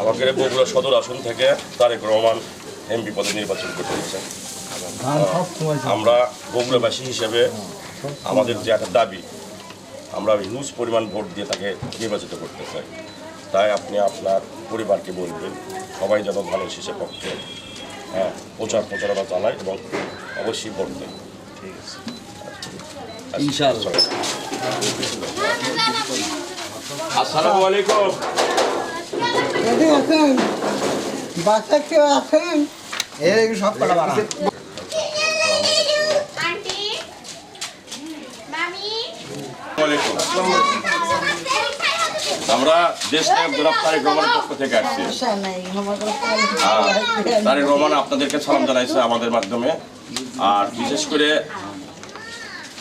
আমাকে বগুড়া সদর আসন থেকে তারেক রহমান এমপি পদে নির্বাচন করতে সময় আমরা বগুড়াবাসী হিসেবে আমাদের যে একটা দাবি, আমরা হিউজ পরিমাণ ভোট দিয়ে তাকে নির্বাচিত করতে চাই। তাই আপনি আপনার পরিবারকে বলবেন সবাই যেন ভালো শীষে পক্ষে হ্যাঁ প্রচার প্রচারণা চালায় এবং অবশ্যই ভোট দেয় ঠিক আছে। ইনশাআল্লাহ। আসসালামু আলাইকুম। আছেন বাচ্চা কেউ আছেন? এই সব কটা বাড়া। আন্টি। মামি। ওয়ালাইকুম আমরা দেশ নায়ক তারেক রহমানের পক্ষ থেকে আসছি। তারেক রহমান আপনাদেরকে সালাম জানাইছে আমাদের মাধ্যমে। আর বিশেষ করে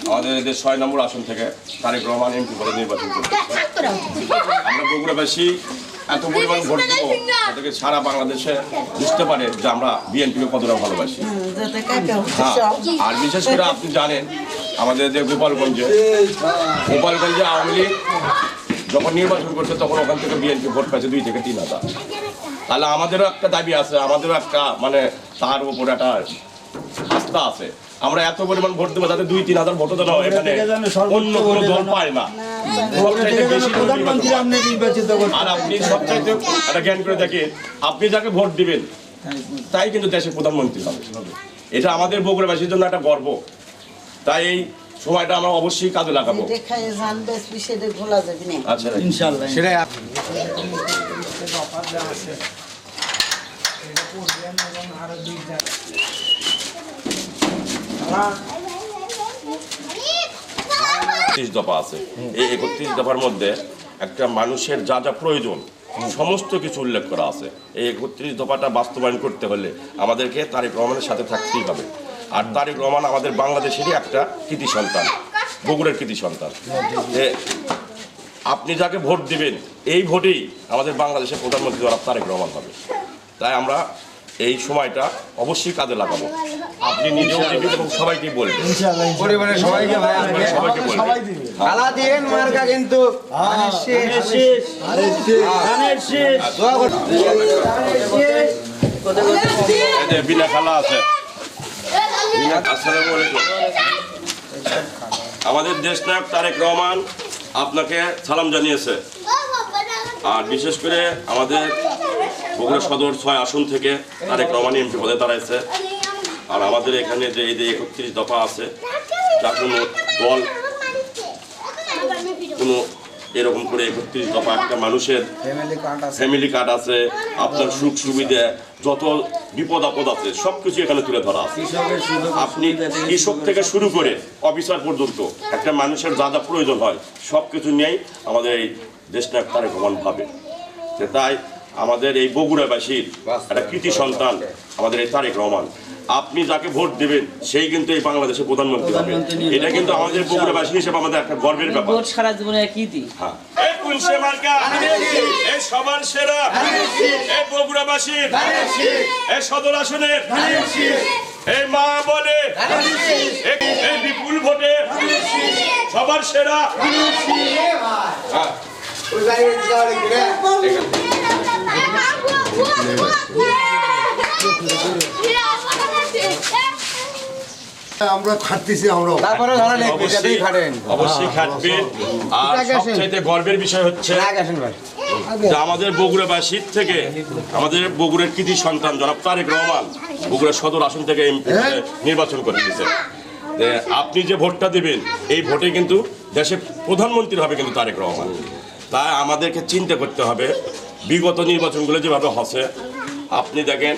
আমাদের এদের ছয় নম্বর আসন থেকে তারেক রহমান এমপি পদে নির্বাচন করছে আমরা বগুড়াবাসী এত পরিমাণ ভোট দেবো যাতে সারা বাংলাদেশে বুঝতে পারে যে আমরা বিএনপিকে কতটা ভালোবাসি। হ্যাঁ আর বিশেষ করে আপনি জানেন আমাদের যে গোপালগঞ্জে গোপালগঞ্জে আওয়ামী লীগ যখন নির্বাচন করছে তখন ওখান থেকে বিএনপি ভোট পাচ্ছে দুই থেকে তিন হাজার। তাহলে আমাদেরও একটা দাবি আছে আমাদেরও একটা মানে তার উপর একটা আস্থা আছে। আমরা এত পরিমাণ ভোট দেবো যাতে দুই তিন হাজার ভোটও যেন এখানে অন্য কোনো দল পায় না। ভোট হয়। আর আপনি সবচাইতে একটা জ্ঞান করে দেখেন আপনি যাকে ভোট দিবেন তাই কিন্তু দেশের প্রধানমন্ত্রী হবে। এটা আমাদের বগুড়াবাসীর জন্য একটা গর্ব। তাই এই সময়টা আমরা অবশ্যই কাজে লাগাবো। আচ্ছা ইনশাআল্লাহ। সেটাই একত্রিশ দফা আছে। এই একত্রিশ দফার মধ্যে একটা মানুষের যা যা প্রয়োজন সমস্ত কিছু উল্লেখ করা আছে। এই একত্রিশ দফাটা বাস্তবায়ন করতে হলে আমাদেরকে তারেক রহমানের সাথে থাকতেই হবে। আর তারেক রহমান আমাদের বাংলাদেশেরই একটা কৃতি সন্তান বগুড়ের কৃতি সন্তান। যে আপনি যাকে ভোট দিবেন এই ভোটেই আমাদের বাংলাদেশের প্রধানমন্ত্রী জনাব তারেক রহমান হবে। তাই আমরা এই সময়টা অবশ্যই কাজে লাগাবো। আপনি নিজেও দিবেন এবং সবাইকে বলবেন। ইনশাআল্লাহ পরিবারের সবাইকে সবাইকে বলবেন। সবাই দিয়েন মার্কা কিন্তু। আরে শেষ দোয়া করুন। এই যে বিনা খালা আছে। আমাদের দেশ নায়ক তারেক রহমান আপনাকে সালাম জানিয়েছে। আর বিশেষ করে আমাদের বগুড়া সদর ছয় আসন থেকে তারেক রহমান এমপি পদে দাঁড়াইছে। আর আমাদের এখানে যে এই যে একত্রিশ দফা আছে যা কোনো দল, কোনো এরকম করে একত্রিশ দফা একটা মানুষের ফ্যামিলি কার্ড আছে। আপনার সুখ সুবিধা যত বিপদ আপদ আছে সব কিছু এখানে তুলে ধরা আছে। আপনি কৃষক থেকে শুরু করে অফিসার পর্যন্ত একটা মানুষের যা যা প্রয়োজন হয় সব কিছু নিয়েই আমাদের এই দেশটা তারেক রহমান ভাবে। তাই আমাদের এই বগুড়াবাসীর একটা কৃতি সন্তান আমাদের এই তারেক রহমান। আপনি যাকে ভোট দেবেন সেই কিন্তু এই বাংলাদেশের প্রধানমন্ত্রী হবে এটা কিন্তু আমাদের বগুড়াবাসী হিসেবে আমাদের একটা গর্বের ব্যাপার ভোট সারা জীবনে একই দিই হ্যাঁ। মার্কা এই সবার সেরা বগুড়াবাসীর এই সদর আসনের এই মা বলে এই- বিপুল ভোটে সবার সেরা হ্যাঁ। আমরা খাটতেছি আমরা তারপরে ধরেন এই অবশ্যই খাটেন। অবশ্যই খাটবেন আর সবচাইতে গর্বের বিষয় হচ্ছে আমাদের বগুড়াবাসীর থেকে আমাদের বগুড়ার কৃতি সন্তান জনাব তারেক রহমান বগুড়া সদর আসন থেকে এমপি নির্বাচন করে দিয়েছে। আপনি যে ভোটটা দিবেন এই ভোটে কিন্তু দেশের প্রধানমন্ত্রী হবে কিন্তু তারেক রহমান। তাই আমাদেরকে চিন্তা করতে হবে বিগত নির্বাচনগুলো যেভাবে হচ্ছে আপনি দেখেন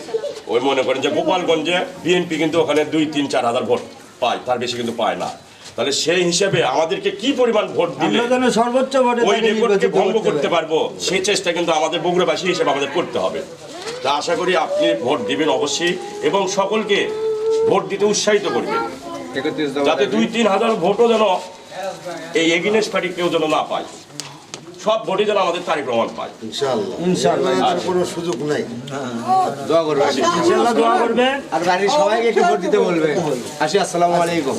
ওই মনে করেন যে গোপালগঞ্জে বিএনপি কিন্তু ওখানে দুই তিন চার হাজার ভোট পায় তার বেশি কিন্তু পায় না। তাহলে সেই হিসেবে আমাদেরকে কি পরিমাণ ভোট দিলে যেন সর্বোচ্চ ওই রেকর্ডকে ভঙ্গ করতে করতে পারব সেই চেষ্টা কিন্তু আমাদের বগুড়াবাসী হিসেবে আমাদের করতে হবে। তা আশা করি আপনি ভোট দিবেন অবশ্যই এবং সকলকে ভোট দিতে উৎসাহিত করবেন। যাতে দুই তিন হাজার ভোটও যেন এই এগিনেস পার্টি কেউ যেন না পায়। সব ভোটই যেন আমাদের তারিখ রহমান পায়। ইনশাআল্লাহ। ইনশাআল্লাহ। এবার কোনো সুযোগ নাই। দোয়া করবে ইনশাআল্লাহ দোয়া করবেন। আর বাড়ির সবাইকে একটু ভোট দিতে বলবে আসি আসসালামু আলাইকুম।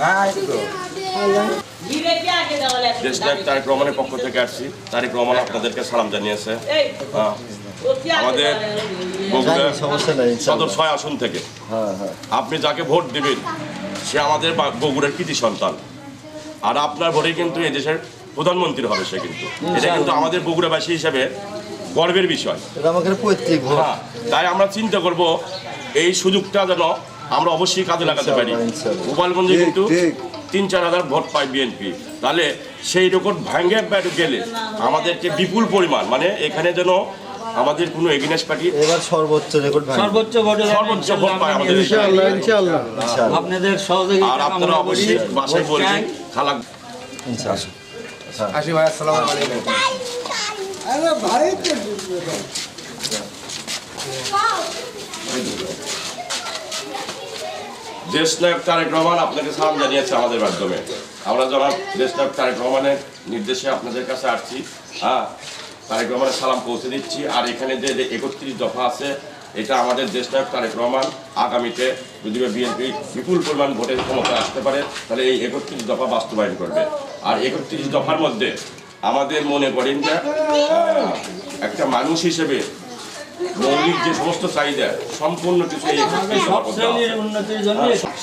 হ্যাঁ, তারেক রহমানের পক্ষ থেকে আসছি। তারেক রহমান আপনাদেরকে সালাম জানিয়েছে। হ্যাঁ। আমাদের বগুড়া সদর ছয় আসন থেকে। আপনি যাকে ভোট দিবেন সে আমাদের বগুড়ার কৃতি সন্তান। আর আপনার ভোটে কিন্তু এদেশের প্রধানমন্ত্রী হবে সে কিন্তু। এটা কিন্তু আমাদের বগুড়াবাসী হিসেবে গর্বের বিষয়। হ্যাঁ তাই আমরা চিন্তা করব এই সুযোগটা যেন আমরা অবশ্যই কাজে লাগাতে পারি। গোপালগঞ্জে কিন্তু তিন চার হাজার ভোট পায় বিএনপি তাহলে সেই রেকর্ড ভাঙ্গে গেলে আমাদেরকে বিপুল পরিমাণ মানে এখানে যেন আমাদের কোনো এগিনেস পার্টি এবার সর্বোচ্চ রেকর্ড ভাই সর্বোচ্চ ভোটে সর্বোচ্চ ভোট পায় আমাদের। ইনশাআল্লাহ ইনশাআল্লাহ। ইনশাআল্লাহ। আপনাদের সহযোগিতা আর আপনারা অবশ্যই বাসায় বলবেন খালা ইনশাআল্লাহ আসি ভাই আসসালামু আলাইকুম। দেশ নায়ক তারেক রহমান আপনাকে সালাম জানিয়েছে আমাদের মাধ্যমে। আমরা জনাব দেশ নায়ক তারেক রহমানের নির্দেশে আপনাদের কাছে আসছি। হ্যাঁ তারেক রহমানের সালাম পৌঁছে দিচ্ছি। আর এখানে যে একত্রিশ দফা আছে এটা আমাদের দেশ নায়ক তারেক রহমান আগামীতে যদি বিএনপি বিপুল পরিমাণ ভোটের ক্ষমতা আসতে পারে তাহলে এই একত্রিশ দফা বাস্তবায়ন করবে। আর একত্রিশ দফার মধ্যে আমাদের মনে করেন যে একটা মানুষ হিসেবে মৌলিক যে সমস্ত চাহিদা সম্পূর্ণ কিছু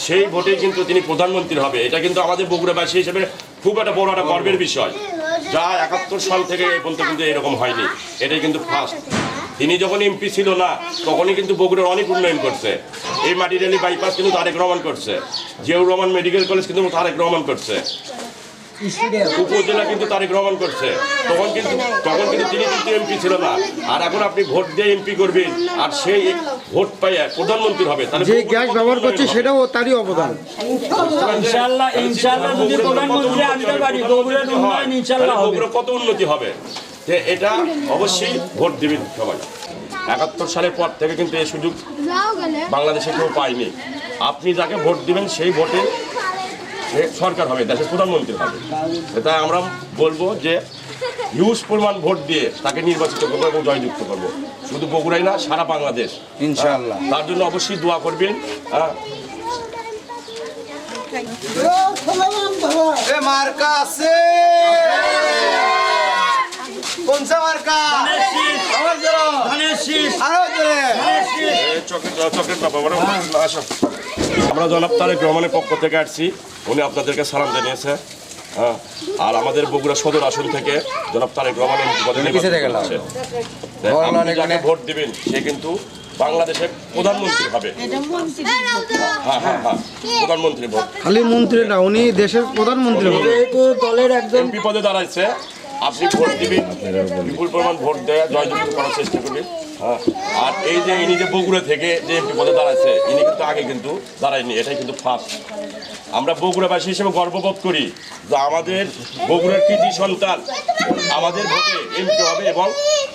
সেই ভোটে কিন্তু তিনি প্রধানমন্ত্রী হবে। এটা কিন্তু আমাদের বগুড়াবাসী হিসেবে খুব একটা বড় একটা গর্বের বিষয়। যা একাত্তর সাল থেকে এই পর্যন্ত কিন্তু এরকম হয়নি। এটাই কিন্তু ফার্স্ট তিনি যখন এমপি ছিল না, তখনই কিন্তু বগুড়ার অনেক উন্নয়ন করছে। এই মাটিরালি বাইপাস কিন্তু তারেক রহমান করছে। জিয়াউর রহমান মেডিকেল কলেজ কিন্তু তারেক রহমান করছে। উপজেলা কিন্তু তারেক রহমান করছে। তখন কিন্তু তখন কিন্তু তিনি কিন্তু এমপি ছিল না। আর এখন আপনি ভোট দিয়ে এমপি করবেন। আর সেই ভোট পাইয়ে প্রধানমন্ত্রী হবে তাহলে যে গ্যাস ব্যবহার করছে সেটাও তারই অবদান। ইনশাআল্লাহ ইনশাআল্লাহ যদি প্রধানমন্ত্রী আনতে পারি বগুড়ার উন্নয়ন ইনশাআল্লাহ হবে। কত উন্নতি হবে? যে এটা অবশ্যই ভোট দিবেন সবাই। একাত্তর সালের পর থেকে কিন্তু এই সুযোগ বাংলাদেশে কেউ পায়নি। আপনি যাকে ভোট দিবেন সেই ভোটে সরকার হবে দেশের প্রধানমন্ত্রী হবে। তাই আমরা বলব যে হিউজ পরিমাণ ভোট দিয়ে তাকে নির্বাচিত করব এবং জয়যুক্ত করব। শুধু বগুড়াই না সারা বাংলাদেশ। ইনশাআল্লাহ। তার জন্য অবশ্যই দোয়া করবেন হ্যাঁ। এ মার্কা আছে। কোনসা মার্কা আমার জোরে ধানের শীষ আরও জোরে চকেট চকেট বাবা বড় আসো আমরা জনাব তারেক রহমানের পক্ষ থেকে আসছি। উনি আপনাদেরকে সালাম জানিয়েছে হ্যাঁ। আর আমাদের বগুড়া সদর আসন থেকে জনাব তারেক রহমান এমপি পদে পিছে থেকে নির্বাচিত লাও। হচ্ছে। বড় আপনি অনেক যাকে ভোট দিবেন সে কিন্তু বাংলাদেশের প্রধানমন্ত্রী হবে। এটা হ্যাঁ হ্যাঁ হ্যাঁ প্রধানমন্ত্রী ভোট। খালি মন্ত্রী না উনি দেশের প্রধানমন্ত্রী হবে। দলের একজন এমপি পদে দাঁড়াইছে আপনি ভোট দিবেন। বিপুল পরিমাণ ভোট দেওয়া জয়যুক্ত করার চেষ্টা করবেন। হ্যাঁ। আর এই যে ইনি যে বগুড়া থেকে যে এমপি পদে দাঁড়াইছে ইনি কিন্তু আগে কিন্তু দাঁড়ায়নি এটাই কিন্তু ফার্স্ট আমরা বগুড়াবাসী হিসেবে গর্ববোধ করি যে আমাদের বগুড়ার কৃতি সন্তান আমাদের ভোটে এমপি হবে এবং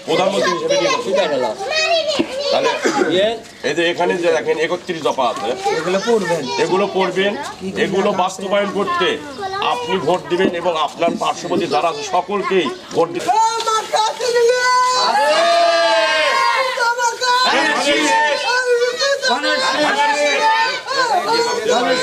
প্রধানমন্ত্রী হিসেবে নির্বাচিত হবে। তাহলে এই যে এখানে যে দেখেন একত্রিশ দফা আছে এগুলো পড়বেন। এগুলো পড়বেন এগুলো বাস্তবায়ন করতে আপনি ভোট দিবেন এবং আপনার পার্শ্ববর্তী যারা আছে সকলকেই ভোট দিবেন ধানের শীষ ধানের শীষ আমরা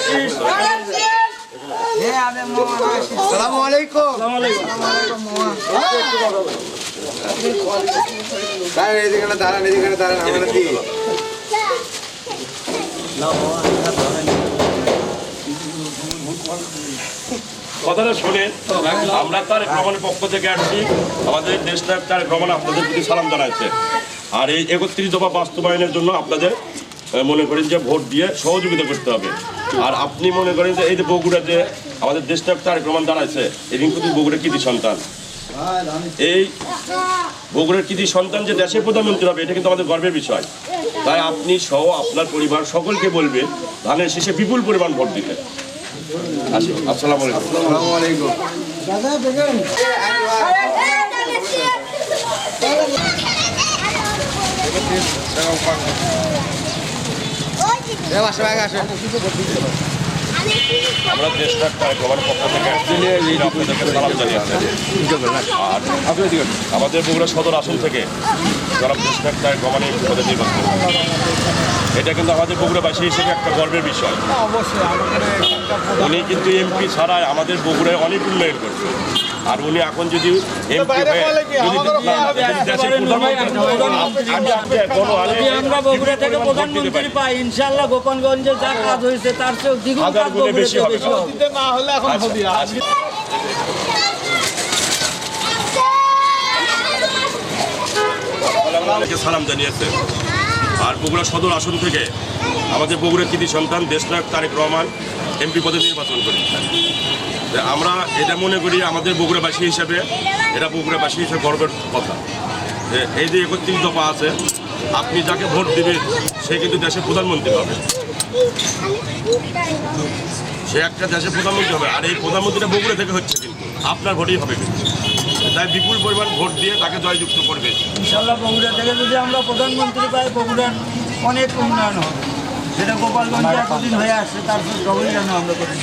কথাটা শোনেন, আমরা তার ভ্রমণের পক্ষ থেকে আসছি। আমাদের দেশ নায়ক তার ভ্রমণ আপনাদের প্রতি সালাম জানাচ্ছে। আর এই একত্রিশ দফা বাস্তবায়নের জন্য আপনাদের মনে করেন যে ভোট দিয়ে সহযোগিতা করতে হবে। আর আপনি মনে করেন যে এই যে বগুড়া যে আমাদের দেশটা তার ভ্রমণ জানাচ্ছে এদিন কিন্তু বগুড়া কৃতি সন্তান। এই বগুড়ার কৃতি সন্তান যে দেশের প্রধানমন্ত্রী হবে এটা কিন্তু আমাদের গর্বের বিষয়। তাই আপনি সহ আপনার পরিবার সকলকে বলবে ধানের শেষে বিপুল পরিমাণ ভোট দিতে। আসি আসসালামু আলাইকুম। সালামু আলাইকুম এ বাসা ভাই আসেন আমরা তারেক রহমানের পক্ষ থেকে সালাম জানিয়েছি আর আমাদের বগুড়া সদর আসন থেকে জনাব দেশটা তারেক রহমানের পদে নির্বাচন এটা কিন্তু আমাদের বগুড়াবাসী হিসেবে একটা গর্বের বিষয়। উনি কিন্তু এমপি ছাড়াই আমাদের বগুড়ায় অনেক উন্নয়ন করছে। আর উনি এখন যদি এমপি আমরা বগুড়া থেকে প্রধানমন্ত্রী পাই ইনশাল্লাহ গোপালগঞ্জে যা কাজ হয়েছে তার চেয়ে দ্বিগুণ কাজ গুণে বেশি হবে। আচ্ছা, আপনাদেরকে সালাম জানিয়েছে। আর বগুড়া সদর আসন থেকে আমাদের বগুড়ার কৃতি সন্তান দেশনায়ক তারেক রহমান এমপি পদে নির্বাচন করি তা আমরা এটা মনে করি আমাদের বগুড়াবাসী হিসাবে এটা বগুড়াবাসী হিসাবে গর্বের কথা। এই যে একত্রিশ দফা আছে আপনি যাকে ভোট দিবেন সে কিন্তু দেশের প্রধানমন্ত্রী হবে। সে একটা দেশের প্রধানমন্ত্রী হবে, আর এই প্রধানমন্ত্রীটা বগুড়া থেকে হচ্ছে কিন্তু। আপনার ভোটেই হবে কিন্তু। তাই বিপুল পরিমাণ ভোট দিয়ে তাকে জয়যুক্ত করবে। ইনশাল্লাহ বগুড়া থেকে যদি আমরা প্রধানমন্ত্রী পাই, বগুড়ার অনেক উন্নয়ন হবে। যেটা গোপালগঞ্জে এতদিন হয়ে আসছে, তার জন্য আমরা করে